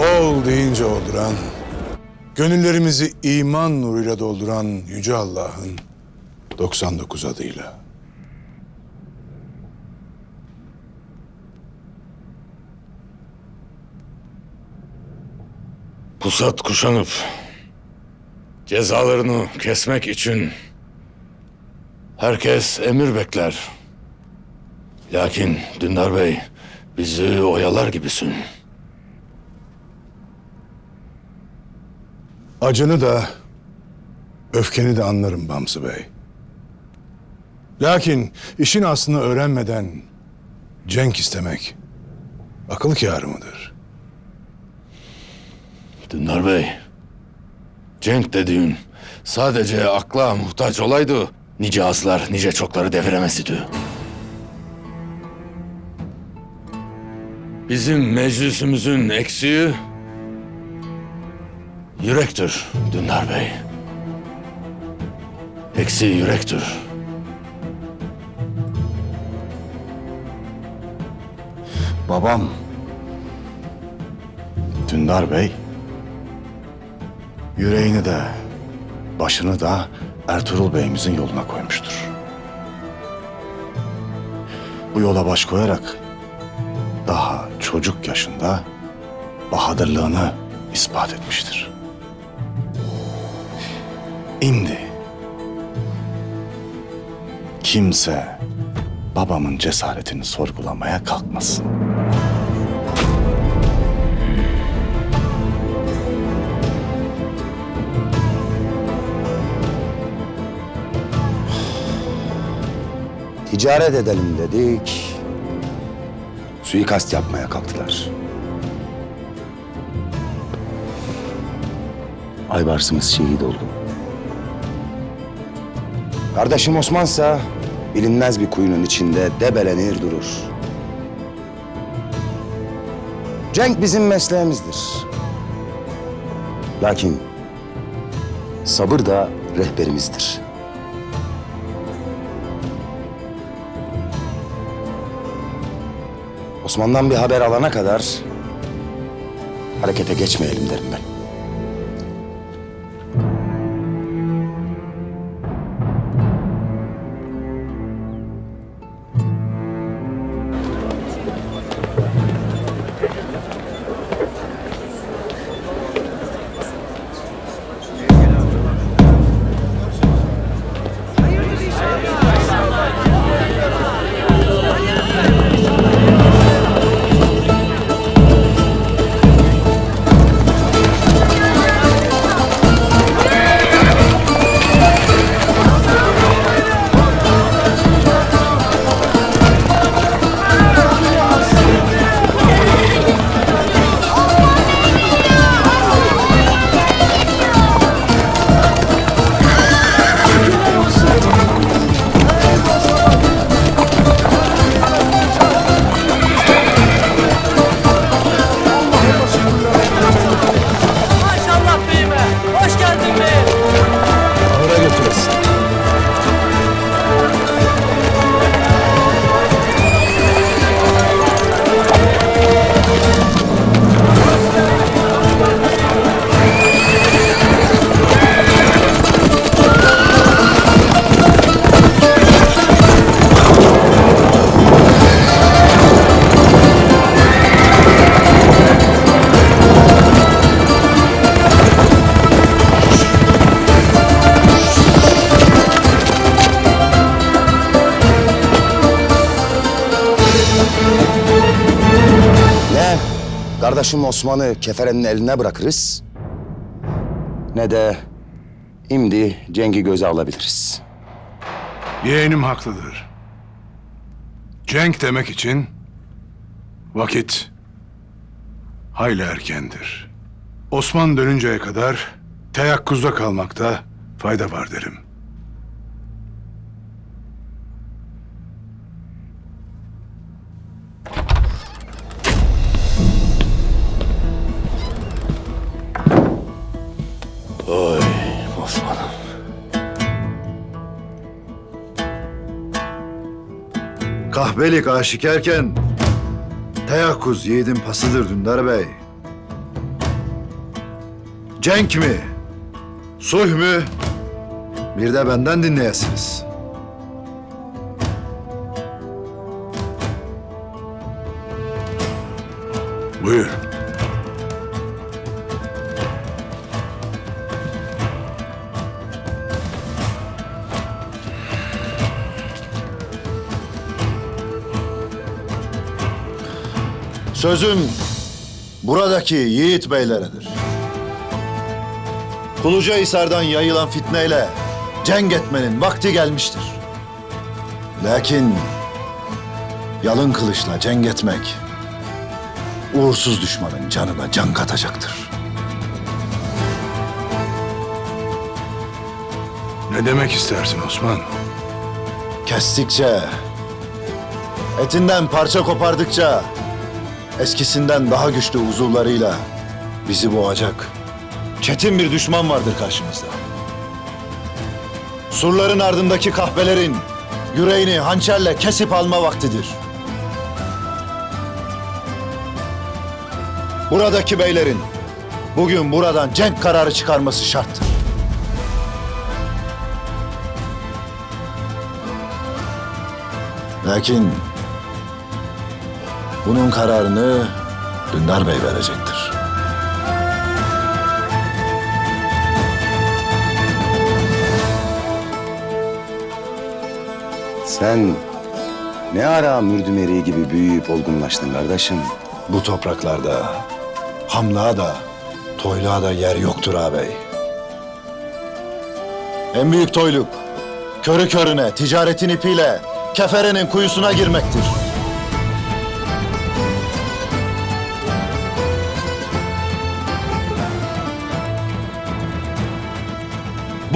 Ol deyince olduran, gönüllerimizi iman nuruyla dolduran Yüce Allah'ın 99 adıyla. Pusat kuşanıp cezalarını kesmek için herkes emir bekler. Lakin Dündar Bey bizi oyalar gibisin. Acını da, öfkeni de anlarım Bamsı Bey. Lakin işin aslını öğrenmeden cenk istemek akıl kârı mıdır? Dündar Bey, Cenk dediğin sadece akla muhtaç olaydı nice aslar nice çokları deviremezdi. Bizim meclisimizin eksiği yürektir Dündar Bey. Eksiği yürektir. Babam Dündar Bey yüreğini de başını da Ertuğrul Bey'imizin yoluna koymuştur. Bu yola baş koyarak daha çocuk yaşında bahadırlığını ispat etmiştir. Kimse babamın cesaretini sorgulamaya kalkmasın. Ticaret edelim dedik. Suikast yapmaya kalktılar. Aybarsımız şehit oldu. Kardeşim Osmansa bilinmez bir kuyunun içinde debelenir durur. Cenk bizim mesleğimizdir. Lakin sabır da rehberimizdir. Osman'dan bir haber alana kadar harekete geçmeyelim derim ben. Kardeşim Osman'ı keferenin eline bırakırız ne de şimdi Cenk'i göze alabiliriz. Yeğenim haklıdır. Cenk demek için vakit hayli erkendir. Osman dönünceye kadar teyakkuzda kalmakta fayda var derim. Kahvelik aşikarken teyakkuz yiğidin pasıdır Dündar Bey. cenk mi? Sulh mü? Bir de benden dinleyesiniz. Buyur. Sözüm buradaki yiğit beyleredir. Kulucahisar'dan yayılan fitneyle cenk etmenin vakti gelmiştir. Lakin yalın kılıçla cenk etmek uğursuz düşmanın canına can katacaktır. Ne demek istersin Osman? Kestikçe, etinden parça kopardıkça eskisinden daha güçlü uzuvlarıyla bizi boğacak çetin bir düşman vardır karşımızda. Surların ardındaki kahpelerin yüreğini hançerle kesip alma vaktidir. Buradaki beylerin bugün buradan cenk kararı çıkarması şarttır. Lakin bunun kararını Dündar Bey verecektir. Sen ne ara mürdümeri gibi büyüyüp olgunlaştın kardeşim? Bu topraklarda hamlığa da toyluğa da yer yoktur ağabey. En büyük toyluk körü körüne ticaretin ipiyle keferenin kuyusuna girmektir.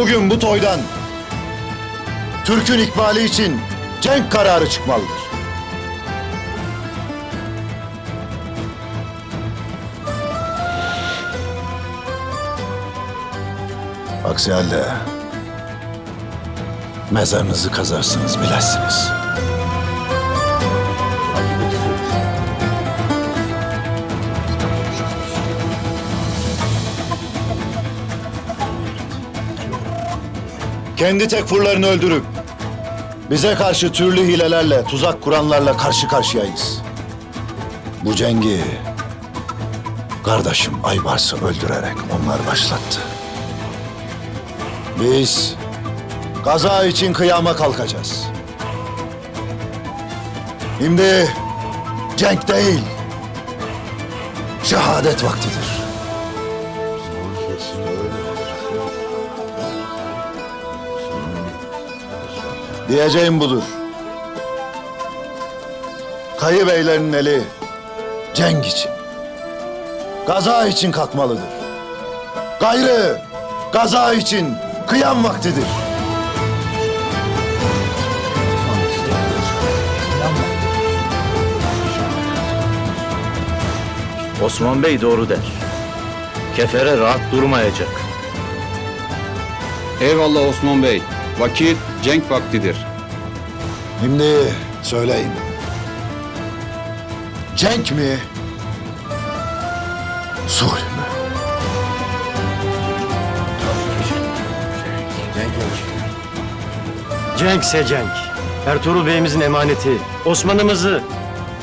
Bugün bu toydan Türk'ün ikbali için cenk kararı çıkmalıdır. Aksi halde mezarınızı kazarsınız bilesiniz. Kendi tekfurlarını öldürüp bize karşı türlü hilelerle, tuzak kuranlarla karşı karşıyayız. Bu cengi kardeşim Aybars'ı öldürerek onlar başlattı. Biz kaza için kıyama kalkacağız. Şimdi cenk değil, şehadet vaktidir. Diyeceğim budur. Kayı beylerin eli cenk için, gaza için kalkmalıdır. Gayrı gaza için kıyam vaktidir. Osman Bey doğru der. Kefere rahat durmayacak. Eyvallah Osman Bey. Vakit cenk vaktidir. Şimdi söyleyin. Cenk mi? Sulh mü? Cenkse cenk. Ertuğrul Bey'imizin emaneti. Osman'ımızı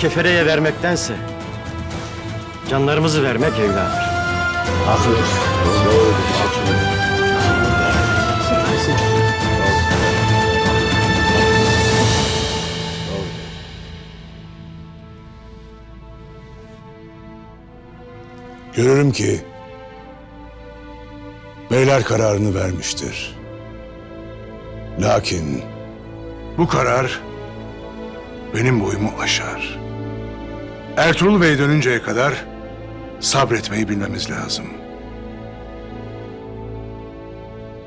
kefereye vermektense canlarımızı vermek evladır. Görürüm ki beyler kararını vermiştir. Lakin bu karar benim boyumu aşar. Ertuğrul Bey dönünceye kadar sabretmeyi bilmemiz lazım.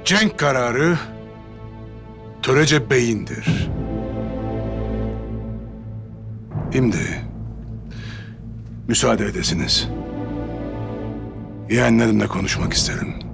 Cenk kararı Törece Bey'indir. Şimdi müsaade edesiniz. Yeğenlerimle konuşmak isterim.